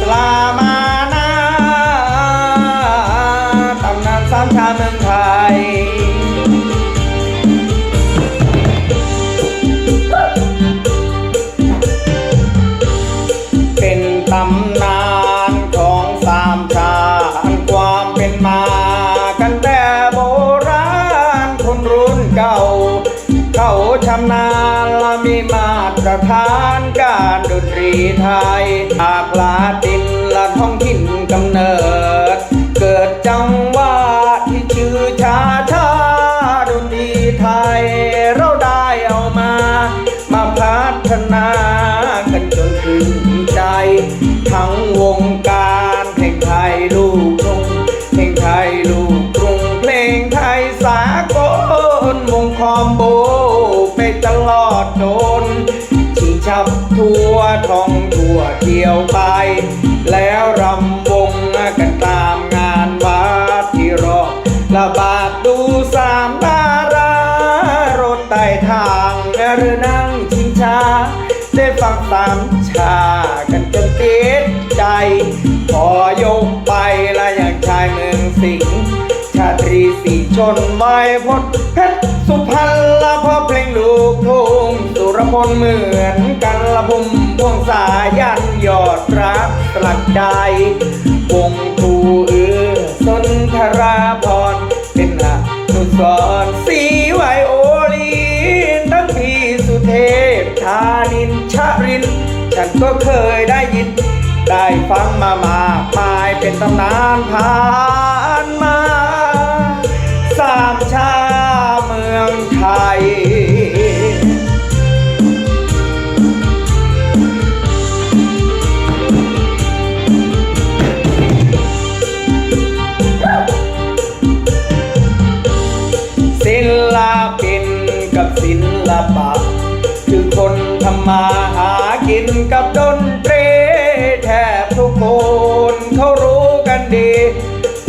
สลามานา และมีมาตรฐานการดนตรีไทยจากลาตินและท้องถิ่นกำเนิด เกิดจังหวะที่ชื่อชาชาดนตรีไทย เราได้เอามา มาพัฒนากันจนถึงใจ ทั้งวง ท่องทั่วเที่ยวไป แล้วรำวงกันตามงานวัดที่รอบระบาดดูสามดารารถไต่ทางหรือนั่งชิงช้าได้ฟังสามชากันจนติดใจพอยกไปละอย่างชายเมืองสิงห์ชาตรีสีชนไว้พดเพชรสุพรรณ สุรพลเหมือนกันละพุ่มพวงสายันยอดรักสลักใจวงคูเอือสนทราพรเป็นอนุสรณ์สีไวโอลีนทั้งพี่สุเทพธานินชริน ฉันก็เคยได้ยิน ได้ฟังมามากมายเป็นตำนานผา ลปะคือคนทำมาหากินกับดนตรีแทบทุกคนเขารู้กันดี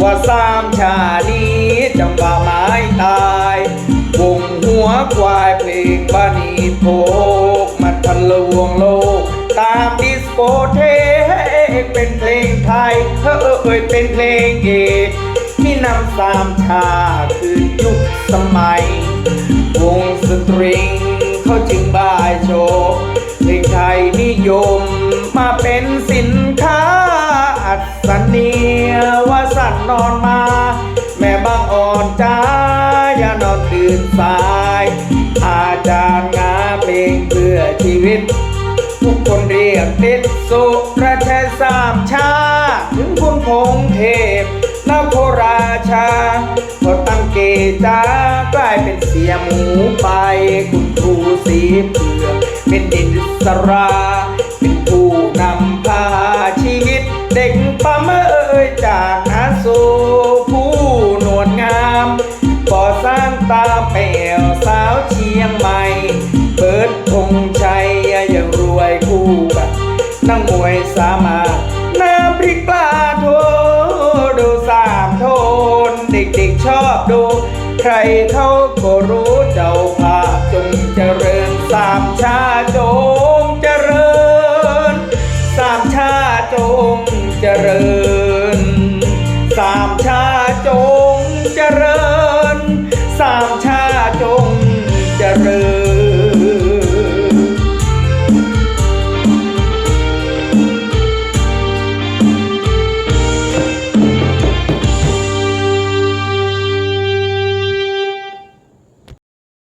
ว่าสามชานี้จังหวะไม้ตายวงหัวควายเพลงบานีโพกมันทะลวงโลก ตามดิสโกเทกเป็นเพลงไทยเฮ้อเอ่ยเป็นเพลงเอกที่นำสามชาคือยุคสมัย วงสตริงเขาจึงบายโชว์เพลงไทยนิยมมาเป็นสินค้า อัศนียว่าสัตว์นอนมา แม่บางอ่อนจ้าอย่านอนตื่นสาย อาจารย์งาเพลงเพื่อชีวิต ทุกคนเรียกติดสุประชัยสามชา ถึงคุณพงเทพ ชาพอตั้งเกจากลายเป็นเสียหมูไปคุณครูสีเผือกเป็นดินสรา เป็นผู้นำพาชีวิต เด็กปั๊มเอ่ยจากอาสูผู้หนวดงามก่อสร้างตาเปลวสาวเชียงใหม่เปิดธงชัยยังรวยคู่กันนักมวยสามารถน้ำพริกปลา ชอบดู ใครเขาก็รู้เจ้าภาพจงเจริญสามชาโจม